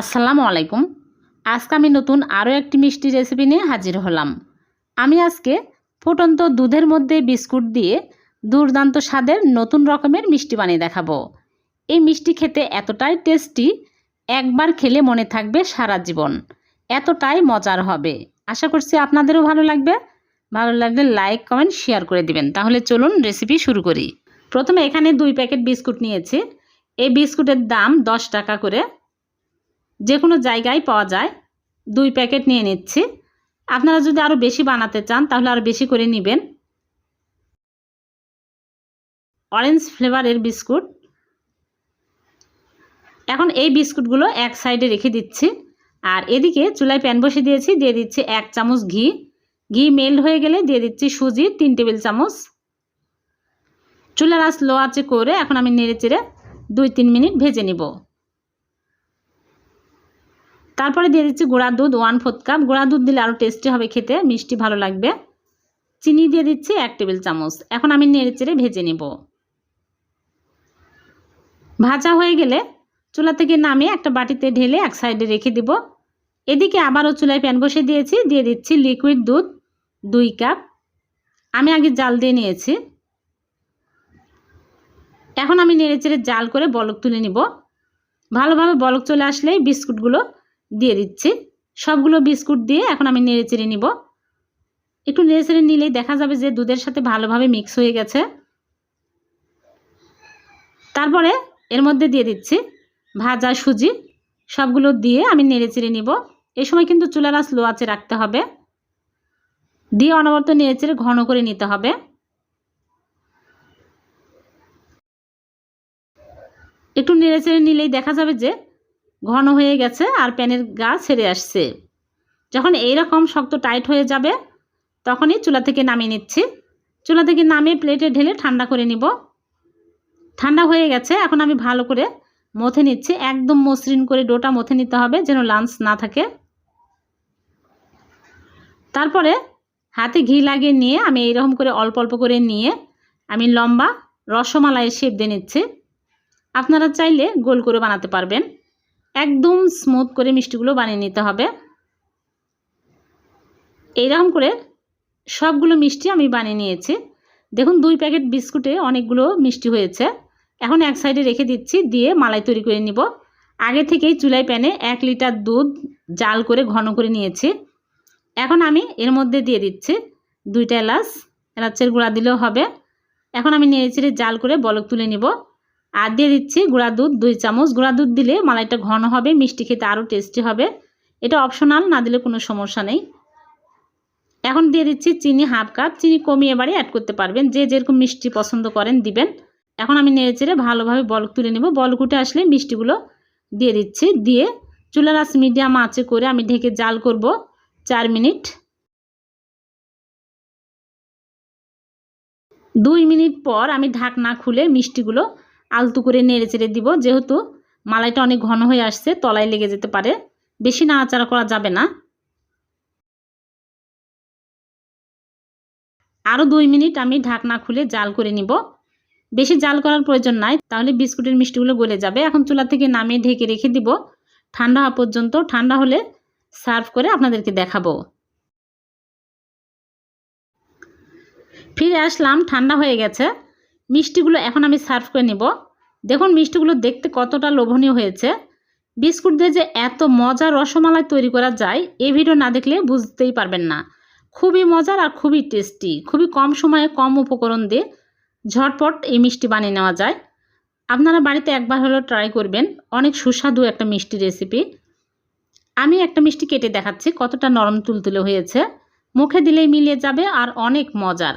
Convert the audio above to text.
আসসালামু আলাইকুম। আজকে আমি নতুন আরও একটি মিষ্টি রেসিপি নিয়ে হাজির হলাম। আমি আজকে ফুটন্ত দুধের মধ্যে বিস্কুট দিয়ে দুর্দান্ত স্বাদের নতুন রকমের মিষ্টি বানিয়ে দেখাবো। এই মিষ্টি খেতে এতটাই টেস্টি, একবার খেলে মনে থাকবে সারা জীবন। এতটাই মজার হবে। আশা করছি আপনাদেরও ভালো লাগবে। ভালো লাগলে লাইক, কমেন্ট, শেয়ার করে দিবেন। তাহলে চলুন রেসিপি শুরু করি। প্রথমে এখানে দুই প্যাকেট বিস্কুট নিয়েছি। এই বিস্কুটের দাম দশ টাকা করে। যে কোনো জায়গায় পাওয়া যায়। দুই প্যাকেট নিয়ে নিচ্ছি। আপনারা যদি আরও বেশি বানাতে চান, তাহলে আরও বেশি করে নেবেন। অরেঞ্জ ফ্লেভারের বিস্কুট। এখন এই বিস্কুটগুলো এক সাইডে রেখে দিচ্ছি। আর এদিকে চুলায় প্যান বসে দিয়েছি, দিয়ে দিচ্ছি এক চামচ ঘি। ঘি মেল্ট হয়ে গেলে দিয়ে দিচ্ছি সুজি, তিন টেবিল চামচ। চুলার আঁচ লো আঁচে করে এখন আমি নেড়ে চেড়ে দুই তিন মিনিট ভেজে নিব। তারপরে দিয়ে দিচ্ছি গুঁড়া দুধ ওয়ান ফোর্থ কাপ গুঁড়া দুধ দিলে আরও টেস্টি হবে খেতে, মিষ্টি ভালো লাগবে। চিনি দিয়ে দিচ্ছি এক টেবিল চামচ। এখন আমি নেড়ে চেড়ে ভেজে নেব। ভাজা হয়ে গেলে চুলা থেকে নামিয়ে একটা বাটিতে ঢেলে এক সাইডে রেখে দিব। এদিকে আবারও চুলায় প্যান বসে দিয়েছি। দিয়ে দিচ্ছি লিকুইড দুধ, দুই কাপ আমি আগে জাল দিয়ে নিয়েছি। এখন আমি নেড়ে চেড়ে জাল করে বলক তুলে নিব। ভালোভাবে বলক চলে আসলেই বিস্কুটগুলো দিয়ে দিচ্ছি। সবগুলো বিস্কুট দিয়ে এখন আমি নেড়ে চেড়ে নিব। একটু নেড়ে চেড়ে নিলেই দেখা যাবে যে দুধের সাথে ভালোভাবে মিক্স হয়ে গেছে। তারপরে এর মধ্যে দিয়ে দিচ্ছি ভাজা সুজি। সবগুলো দিয়ে আমি নেড়ে চেড়ে নিব। এই সময় কিন্তু চুলার আঁচ লো রাখতে হবে। দিয়ে অনবরত নেড়ে চেড়ে ঘন করে নিতে হবে। একটু নেড়ে চেড়ে নিলেই দেখা যাবে যে ঘন হয়ে গেছে আর প্যানের গা ছেড়ে আসছে। যখন এই রকম শক্ত টাইট হয়ে যাবে, তখনই চুলা থেকে নামিয়ে নিচ্ছি। চুলা থেকে নামিয়ে প্লেটে ঢেলে ঠান্ডা করে নিব। ঠান্ডা হয়ে গেছে, এখন আমি ভালো করে মথে নিচ্ছি। একদম মসৃণ করে ডোটা মথে নিতে হবে যেন লাঞ্চ না থাকে। তারপরে হাতে ঘি লাগিয়ে নিয়ে আমি এইরকম করে অল্প অল্প করে নিয়ে আমি লম্বা রসমালাইয়ের শেপ দিয়ে নিচ্ছি। আপনারা চাইলে গোল করে বানাতে পারবেন। একদম স্মুথ করে মিষ্টিগুলো বানিয়ে নিতে হবে। এইরকম করে সবগুলো মিষ্টি আমি বানিয়ে নিয়েছি। দেখুন, দুই প্যাকেট বিস্কুটে অনেকগুলো মিষ্টি হয়েছে। এখন এক সাইডে রেখে দিচ্ছি, দিয়ে মালাই তৈরি করে নিব। আগে থেকেই চুলাই প্যানে এক লিটার দুধ জাল করে ঘন করে নিয়েছি। এখন আমি এর মধ্যে দিয়ে দিচ্ছি দুইটা এলাচ। এলাচের গুঁড়া দিলেও হবে। এখন আমি নেড়ে চেড়ে জাল করে বলক তুলে নিব। আর দিয়ে দিচ্ছি গুঁড়া দুধ, দুই চামচ। গুঁড়া দুধ দিলে মালাইটা ঘন হবে, মিষ্টি খেতে আরও টেস্টি হবে। এটা অপশনাল না দিলে কোনো সমস্যা নেই। এখন দিয়ে দিচ্ছি চিনি হাফ কাপ। চিনি কমিয়ে এবারে অ্যাড করতে পারবেন। যে যেরকম মিষ্টি পছন্দ করেন দিবেন। এখন আমি নেড়ে চেড়ে ভালোভাবে বল তুলে নেব। বল উঠে আসলে মিষ্টিগুলো দিয়ে দিচ্ছি। দিয়ে চুলার আঁচ মিডিয়াম আঁচে করে আমি ঢেকে জাল করব চার মিনিট। দুই মিনিট পর আমি ঢাকনা খুলে মিষ্টিগুলো আলতু করে নেড়ে চেড়ে দিব। যেহেতু মালাইটা অনেক ঘন হয়ে আসছে, তলায় লেগে যেতে পারে। বেশি নাড়াচাড়া করা যাবে না। আরও দুই মিনিট আমি ঢাকনা খুলে জাল করে নিব। বেশি জাল করার প্রয়োজন নাই, তাহলে বিস্কুটের মিষ্টিগুলো গলে যাবে। এখন চুলা থেকে নামিয়ে ঢেকে রেখে দিব। ঠান্ডা হওয়া পর্যন্ত, ঠান্ডা হলে সার্ভ করে আপনাদেরকে দেখাবো। ফিরে আসলাম, ঠান্ডা হয়ে গেছে। মিষ্টিগুলো এখন আমি সার্ভ করে নিব। দেখুন, মিষ্টিগুলো দেখতে কতটা লোভনীয় হয়েছে। বিস্কুট দিয়ে যে এত মজার রসমালাই তৈরি করা যায়, এই ভিডিও না দেখলে বুঝতেই পারবেন না। খুবই মজার আর খুবই টেস্টি, খুবই কম সময়ে কম উপকরণ দিয়ে ঝটপট এই মিষ্টি বানিয়ে নেওয়া যায়। আপনারা বাড়িতে একবার হলেও ট্রাই করবেন। অনেক সুস্বাদু একটা মিষ্টি রেসিপি আমি একটা মিষ্টি কেটে দেখাচ্ছি, কতটা নরম তুলতুলে হয়েছে। মুখে দিলেই মিলিয়ে যাবে আর অনেক মজার।